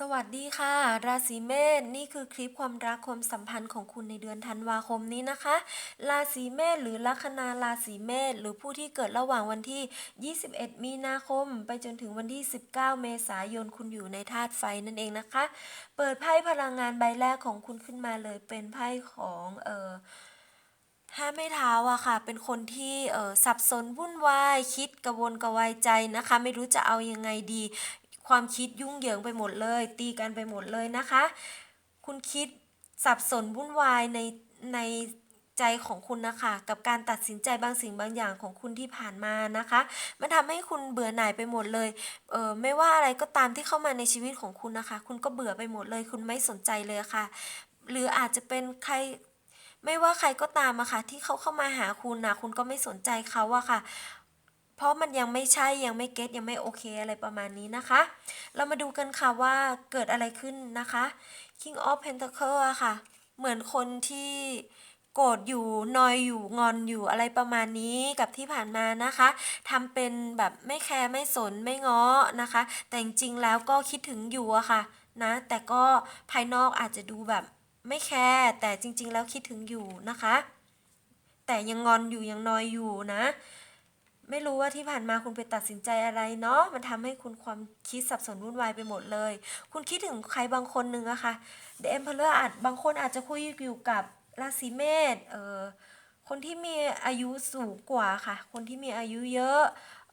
สวัสดีค่ะ ราศีเมษนี่คือคลิปความรักความสัมพันธ์ของคุณในเดือนธันวาคมนี้นะคะ ราศีเมษหรือลัคนาราศีเมษหรือผู้ที่เกิดระหว่างวันที่ 21 มีนาคม ไปจนถึงวันที่ 19 เมษายนคุณอยู่ในธาตุไฟนั่นเองนะคะ เปิดไพ่พลังงานใบแรกของคุณขึ้นมาเลยเป็นไพ่ของเอ่อห้าไม่เท้าอะค่ะ เป็นคนที่เออสับสนวุ่นวาย คิดกระวนกระวายใจนะคะ ไม่รู้จะเอายังไงดี ความคิดยุ่งเหยิงไปหมดเลย ตีกันไปหมดเลยนะคะ คุณคิดสับสนวุ่นวายในในใจของคุณนะคะ กับการตัดสินใจบางสิ่งบางอย่างของคุณที่ผ่านมานะคะ มันทำให้คุณเบื่อหน่ายไปหมดเลยเออไม่ว่าอะไรก็ตามที่เข้ามาในชีวิตของคุณนะคะ คุณก็เบื่อไปหมดเลย คุณไม่สนใจเลยค่ะ หรืออาจจะเป็นใครไม่ว่าใครก็ตามอะค่ะที่เขาเข้ามาหาคุณนะคุณก็ไม่สนใจเขาอะค่ะ เพราะมันยังไม่ใช่ยังไม่เก็ตยังไม่โอเคอะไรประมาณนี้นะคะ เรามาดูกันค่ะว่าเกิดอะไรขึ้นนะคะ King of Pentacle อะค่ะ เหมือนคนที่โกรธอยู่นอยอยู่งอนอยู่อะไรประมาณนี้กับที่ผ่านมานะคะทำเป็นแบบไม่แคร์ไม่สนไม่ง้อนะคะ แต่จริงๆแล้วก็คิดถึงอยู่อะค่ะนะ แต่ก็ภายนอกอาจจะดูแบบไม่แคร์แต่จริง ๆ แล้วคิดถึงอยู่นะคะ แต่ยังงอนอยู่ยังนอยอยู่นะ ไม่รู้ว่าที่ผ่านมาคุณไปตัดสินใจอะไรเนาะมันทำให้คุณความคิดสับสนวุ่นวายไปหมดเลย คุณคิดถึงใครบางคนหนึ่งอะค่ะ The Emperor อาจบางคนอาจจะคุยอยู่กับราศีเมษเออคนที่มีอายุสูงกว่าค่ะ คนที่มีอายุเยอะ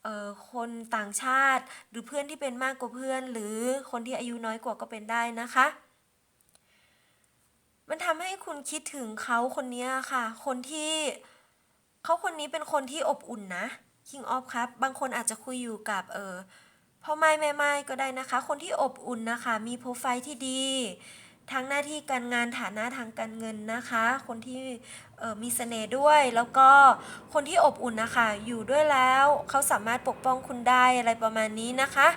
เอ่อคนต่างชาติหรือเพื่อนที่เป็นมากกว่าเพื่อน หรือคนที่อายุน้อยกว่าก็เป็นได้นะคะ มันทำให้คุณคิดถึงเขาคนนี้ค่ะ คนที่เขาคนนี้เป็นคนที่อบอุ่นนะ King of ครับบางคนอาจจะคุยอยู่กับเออพ่อไม้แม่ไม้ก็ได้นะคะ คนที่อบอุ่นนะคะ มีโปรไฟล์ที่ดีทั้งหน้าที่การงานฐานะทางการเงินนะคะ คนที่เออมีเสน่ห์ด้วย แล้วก็คนที่อบอุ่นนะคะ อยู่ด้วยแล้วเขาสามารถปกป้องคุณได้อะไรประมาณนี้นะคะ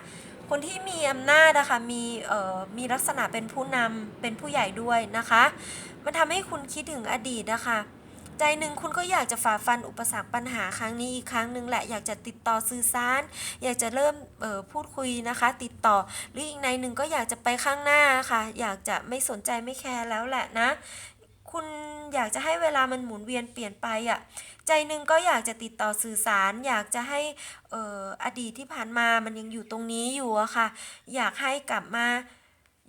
คนที่มีอำนาจนะคะมีเอ่อมีลักษณะเป็นผู้นำเป็นผู้ใหญ่ด้วยนะคะ มันทำให้คุณคิดถึงอดีตนะคะ ใจหนึ่งคุณก็อยากจะฝ่าฟันอุปสรรคปัญหาครั้งนี้อีกครั้งหนึ่งแหละอยากจะติดต่อสื่อสาร อยากจะเริ่มออพูดคุยนะคะ ติดต่อ หรืออีกในหนึ่งก็อยากจะไปข้างหน้าค่ะ อยากจะไม่สนใจไม่แคร์แล้วแหละนะ คุณอยากจะให้เวลามันหมุนเวียนเปลี่ยนไปอะ่ะใจหนึ่งก็อยากจะติดต่อสื่อสาร อยากจะให้อออดีตที่ผ่านมามันยังอยู่ตรงนี้อยู่อะค่ะ อยากให้กลับมา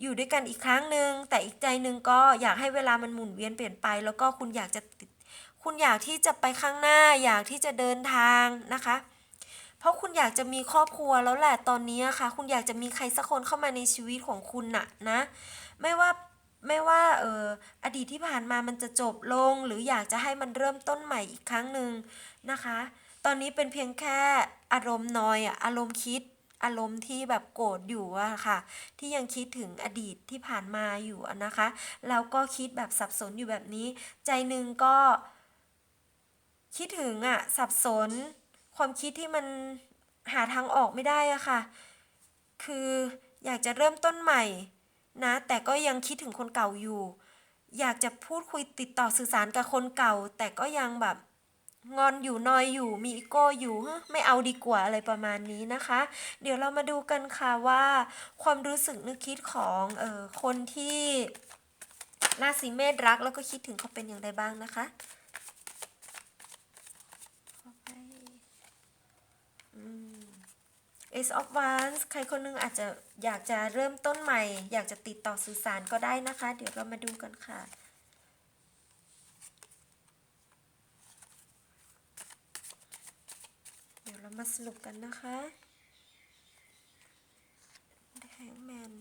อยู่ด้วยกันอีกครั้งหนึ่งแต่อีกใจหนึ่งก็อยากให้เวลามันหมุนเวียนเปลี่ยนไป แล้วก็คุณอยากจะติด คุณอยากที่จะไปข้างหน้าอยากที่จะเดินทางนะคะ เพราะคุณอยากจะมีครอบครัวแล้วแหละตอนนี้อะค่ะ คุณอยากจะมีใครสักคนเข้ามาในชีวิตของคุณน่ะนะ ไม่ว่าไม่ว่าเอออดีตที่ผ่านมามันจะจบลง หรืออยากจะให้มันเริ่มต้นใหม่อีกครั้งหนึ่งนะคะ ตอนนี้เป็นเพียงแค่อารมณ์นอยอะอารมณ์คิดอารมณ์ที่แบบโกรธอยู่อะค่ะ ที่ยังคิดถึงอดีตที่ผ่านมาอยู่นะคะ แล้วก็คิดแบบสับสนอยู่แบบนี้ ใจหนึ่งก็ คิดถึงอะสับสน ความคิดที่มันหาทางออกไม่ได้อะค่ะ คืออยากจะเริ่มต้นใหม่นะ แต่ก็ยังคิดถึงคนเก่าอยู่ อยากจะพูดคุยติดต่อสื่อสารกับคนเก่า แต่ก็ยังแบบงอนอยู่นอยอยู่มีอีโก้อยู่ไม่เอาดีกว่าอะไรประมาณนี้นะคะ เดี๋ยวเรามาดูกันค่ะว่า ความรู้สึกนึกคิดของเอ่อคนที่ราศีเมษรักแล้วก็คิดถึงเขาเป็นอย่างไรบ้างนะคะ Ace of Wands ใครคนหนึงอาจจะอยากจะเริ่มต้นใหม่ อยากจะติดต่อสื่อสารก็ได้นะคะ เดี๋ยวเรามาดูกันค่ะ เดี๋ยวเรามาสรุปกันนะคะ The Hangman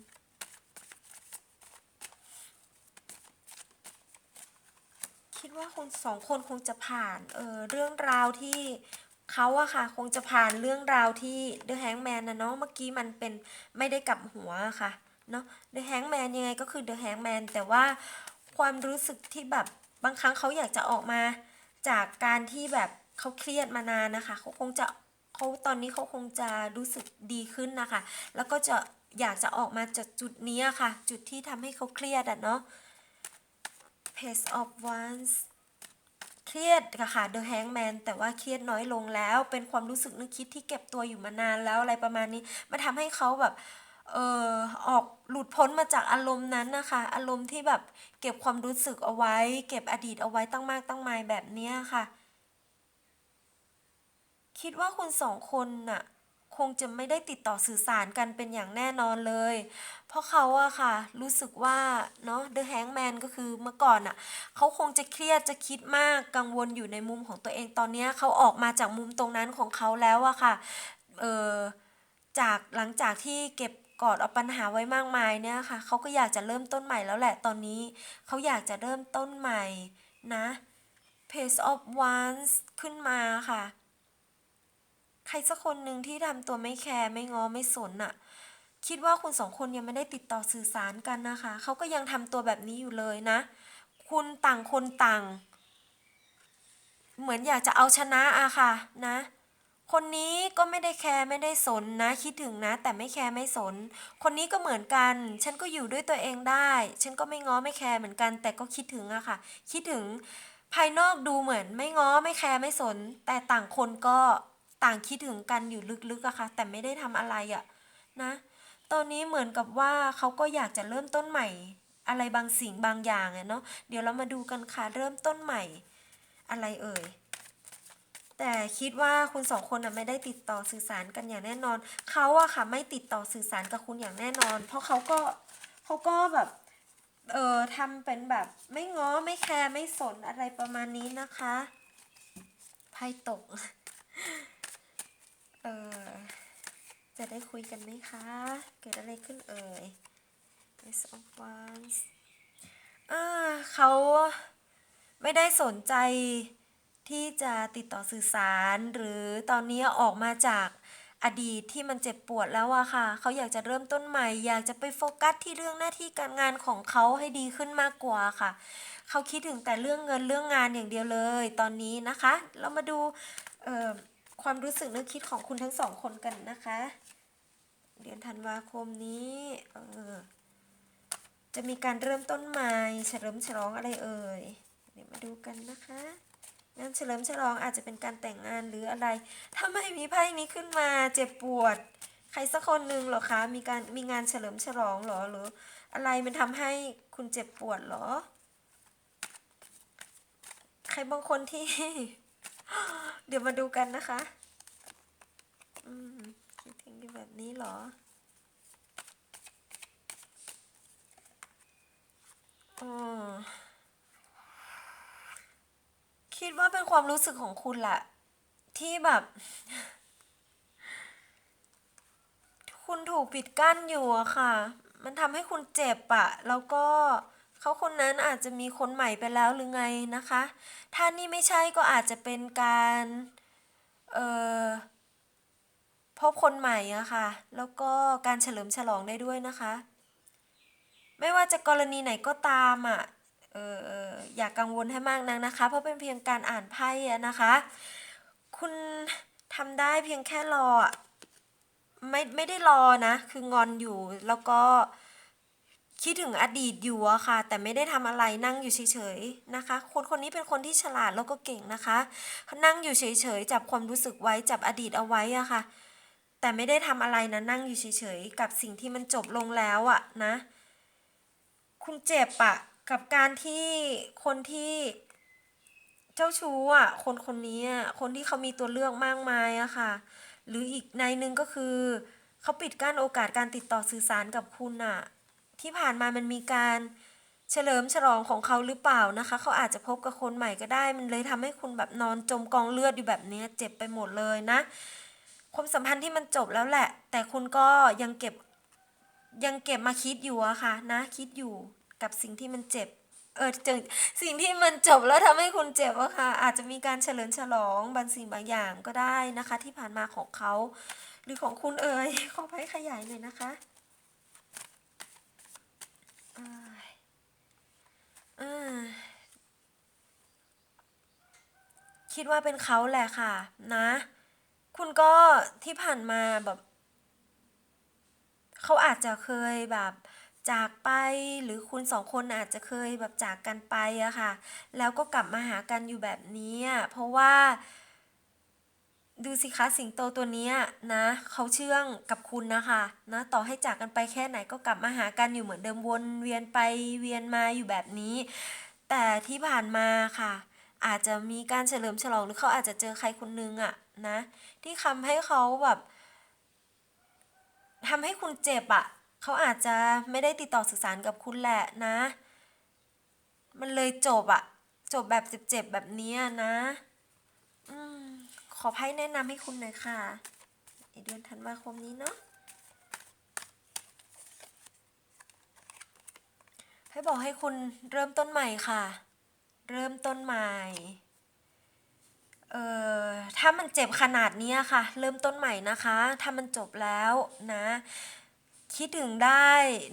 คิดว่าคนสองคนคงจะผ่านเออเรื่องราวที่ เขาอะค่ะ คงจะผ่านเรื่องราวที่ The Hangman นะเนาะเมื่อกี้มันเป็นไม่ได้กลับหัวอะค่ะเนาะ The Hangman ยังไงก็คือ The Hangman แต่ว่าความรู้สึกที่แบบบางครั้งเขาอยากจะออกมาจากการที่แบบเขาเครียดมานานนะคะเขาคงจะเขาตอนนี้เขาคงจะรู้สึกดีขึ้นนะคะ แล้วก็จะอยากจะออกมาจากจุดนี้อะค่ะ จุดที่ทำให้เขาเครียดอะเนาะ Page of Wands เครียดค่ะ The Hangman แต่ว่าเครียดน้อยลงแล้ว เป็นความรู้สึกนึกคิดที่เก็บตัวอยู่มานานแล้วอะไรประมาณนี้มันทำให้เขาแบบเออออกหลุดพ้นมาจากอารมณ์นั้นนะคะ อารมณ์ที่แบบเก็บความรู้สึกเอาไว้ เก็บอดีตเอาไว้ตั้งมากตั้งมายแบบเนี้ยค่ะ คิดว่าคุณสองคนน่ะ คงจะไม่ได้ติดต่อสื่อสารกันเป็นอย่างแน่นอนเลย เพราะเขาอะค่ะ รู้สึกว่าเนาะ The Hangman ก็คือเมื่อก่อนอะเขาคงจะเครียดจะคิดมากกังวลอยู่ในมุมของตัวเองตอนนี้เขาออกมาจากมุมตรงนั้นของเขาแล้วอะค่ะเออจากหลังจากที่เก็บกอดเอาปัญหาไว้มากมายเนี่ยค่ะเขาก็อยากจะเริ่มต้นใหม่แล้วแหละตอนนี้เขาอยากจะเริ่มต้นใหม่นะ Page of Wands ขึ้นมาค่ะ ใครสักคนหนึ่งที่ทำตัวไม่แคร์ไม่ง้อไม่สนน่ะ คิดว่าคุณสองคนยังไม่ได้ติดต่อสื่อสารกันนะคะ เขาก็ยังทำตัวแบบนี้อยู่เลยนะ คุณต่างคนต่าง เหมือนอยากจะเอาชนะอะค่ะนะ คนนี้ก็ไม่ได้แคร์ไม่ได้สนนะ คิดถึงนะ แต่ไม่แคร์ไม่สน คนนี้ก็เหมือนกัน ฉันก็อยู่ด้วยตัวเองได้ ฉันก็ไม่ง้อไม่แคร์เหมือนกัน แต่ก็คิดถึงอะค่ะ คิดถึงภายนอกดูเหมือนไม่ง้อไม่แคร์ไม่สน แต่ต่างคนก็ ต่างคิดถึงกันอยู่ลึกๆอะค่ะแต่ไม่ได้ทำอะไรอะนะ ตอนนี้เหมือนกับว่าเขาก็อยากจะเริ่มต้นใหม่ อะไรบางสิ่งบางอย่างอะเนาะเดี๋ยวเรามาดูกันค่ะเริ่มต้นใหม่ อะไรเอ่ยแต่คิดว่าคุณสองคนนะไม่ได้ติดต่อสื่อสารกันอย่างแน่นอน เขาอะค่ะไม่ติดต่อสื่อสารกับคุณอย่างแน่นอน เพราะเขาก็เขาก็แบบเออทำเป็นแบบไม่ง้อไม่แคร์ไม่สนอะไรประมาณนี้นะคะไพ่ตก เออจะได้คุยกันไหมคะ เกิดอะไรขึ้นเอ่ย Ace of Wands อ่าเขาไม่ได้สนใจที่จะติดต่อสื่อสาร หรือตอนนี้ออกมาจากอดีตที่มันเจ็บปวดแล้วอะค่ะ เขาอยากจะเริ่มต้นใหม่ อยากจะไปโฟกัสที่เรื่องหน้าที่การงานของเขาให้ดีขึ้นมากกว่าค่ะ เขาคิดถึงแต่เรื่องเงินเรื่องงานอย่างเดียวเลย ตอนนี้นะคะ เรามาดูเอ่อ ความรู้สึกนึกคิดของคุณทั้งสองคนกันนะคะ เดือนธันวาคมนี้เออจะมีการเริ่มต้นใหม่เฉลิมฉลองอะไรเอ่ยเดี๋ยวมาดูกันนะคะงานเฉลิมฉลองอาจจะเป็นการแต่งงานหรืออะไร ถ้าไม่มีไพ่นี้ขึ้นมาเจ็บปวด ใครสักคนหนึ่งหรอคะ มีการมีงานเฉลิมฉลองหรอหรือ อะไรมันทำให้คุณเจ็บปวดหรอ ใครบางคนที่ เดี๋ยวมาดูกันนะคะ อืมคิดถึงกันแบบนี้เหรออ๋อคิดว่าเป็นความรู้สึกของคุณแหละที่แบบ คุณถูกปิดกั้นอยู่อะค่ะ มันทำให้คุณเจ็บอะแล้วก็ เขาคนนั้นอาจจะมีคนใหม่ไปแล้วหรือไงนะคะ ถ้านี่ไม่ใช่ก็อาจจะเป็นการเอ่อพบคนใหม่อะค่ะ แล้วก็การเฉลิมฉลองได้ด้วยนะคะ ไม่ว่าจะกรณีไหนก็ตามอะเออออย่ากกังวลให้มากนักนะคะ เพราะเป็นเพียงการอ่านไพ่อะนะคะ คุณทำได้เพียงแค่รอไม่ไม่ได้รอนะ คืองอนอยู่แล้วก็ คิดถึงอดีตอยู่อะค่ะ แต่ไม่ได้ทำอะไรนั่งอยู่เฉยๆนะคะ คนคนนี้เป็นคนที่ฉลาดแล้วก็เก่งนะคะ นั่งอยู่เฉยๆจับความรู้สึกไว้จับอดีตเอาไว้อะค่ะ แต่ไม่ได้ทำอะไรนะนั่งอยู่เฉยๆกับสิ่งที่มันจบลงแล้วอะนะ คุณเจ็บอะกับการที่คนที่เจ้าชู้อะคนคนนี้อะคนที่เขามีตัวเลือกมากมายอะค่ะ หรืออีกในหนึ่งก็คือเขาปิดกั้นโอกาสการติดต่อสื่อสารกับคุณอะ ที่ผ่านมามันมีการเฉลิมฉลองของเขาหรือเปล่านะคะ เขาอาจจะพบกับคนใหม่ก็ได้ มันเลยทำให้คุณแบบนอนจมกองเลือดอยู่แบบนี้เจ็บไปหมดเลยนะ ความสัมพันธ์ที่มันจบแล้วแหละ แต่คุณก็ยังเก็บยังเก็บมาคิดอยู่อะค่ะนะ คิดอยู่กับสิ่งที่มันเจ็บ เออเจอสิ่งที่มันจบแล้วทำให้คุณเจ็บอะค่ะ อาจจะมีการเฉลิมฉลองบางสิ่งบางอย่างก็ได้นะคะ ที่ผ่านมาของเขา หรือของคุณเอ่ยขอไปขยายหน่อยนะคะอ้าย อคิดว่าเป็นเขาแหละค่ะ นะ คุณก็ที่ผ่านมาแบบ เขาอาจจะเคยแบบ จากไปหรือคุณสองคนอาจจะเคยแบบจากกันไปอะค่ะ แล้วก็กลับมาหากันอยู่แบบนี้อะเพราะว่า ดูสิคะสิงโตตัวนี้นะ เขาเชื่องกับคุณนะคะนะต่อให้จากกันไปแค่ไหนก็กลับมาหากันอยู่เหมือนเดิมวนเวียนไปเวียนมาอยู่แบบนี้ แต่ที่ผ่านมาค่ะ อาจจะมีการเฉลิมฉลองหรือเขาอาจจะเจอใครคนนึงอะนะ ที่ทำให้เขาแบบทำให้คุณเจ็บอะเขาอาจจะไม่ได้ติดต่อสื่อสารกับคุณแหละนะ มันเลยจบอะจบแบบเจ็บๆแบบนี้นะ อืม อไพ่แนะนำให้คุณหน่อยค่ะในเดือนธันวาคมนี้เนาะให้บอกให้คุณเริ่มต้นใหม่ค่ะ เริ่มต้นใหม่ เอ่อ ถ้ามันเจ็บขนาดนี้ค่ะ เริ่มต้นใหม่นะคะ ถ้ามันจบแล้วนะ คิดถึงได้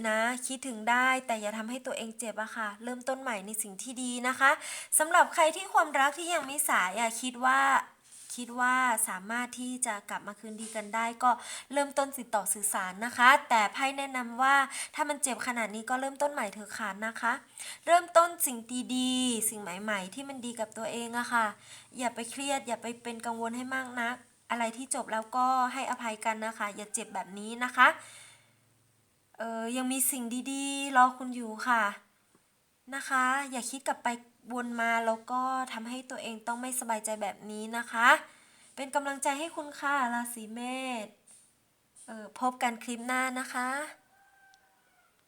นะ คิดถึงได้แต่อย่าทำให้ตัวเองเจ็บอะค่ะ เริ่มต้นใหม่ในสิ่งที่ดีนะคะสำหรับใครที่ความรักที่ยังไม่สายอะคิดว่า คิดว่าสามารถที่จะกลับมาคืนดีกันได้ก็เริ่มต้นติดต่อสื่อสารนะคะ แต่ไพ่แนะนำว่าถ้ามันเจ็บขนาดนี้ก็เริ่มต้นใหม่เถอะค่ะนะคะ เริ่มต้นสิ่งดีๆสิ่งใหม่ ๆ ที่มันดีกับตัวเองอะค่ะ อย่าไปเครียด อย่าไปเป็นกังวลให้มากนัก อะไรที่จบแล้วก็ให้อภัยกันนะคะ อย่าเจ็บแบบนี้นะคะเออยังมีสิ่งดีๆ รอคุณอยู่ค่ะนะคะ อย่าคิดกลับไป วนมาแล้วก็ทำให้ตัวเองต้องไม่สบายใจแบบนี้นะคะ เป็นกำลังใจให้คุณค่ะราศีเมษเออพบกันคลิปหน้านะคะ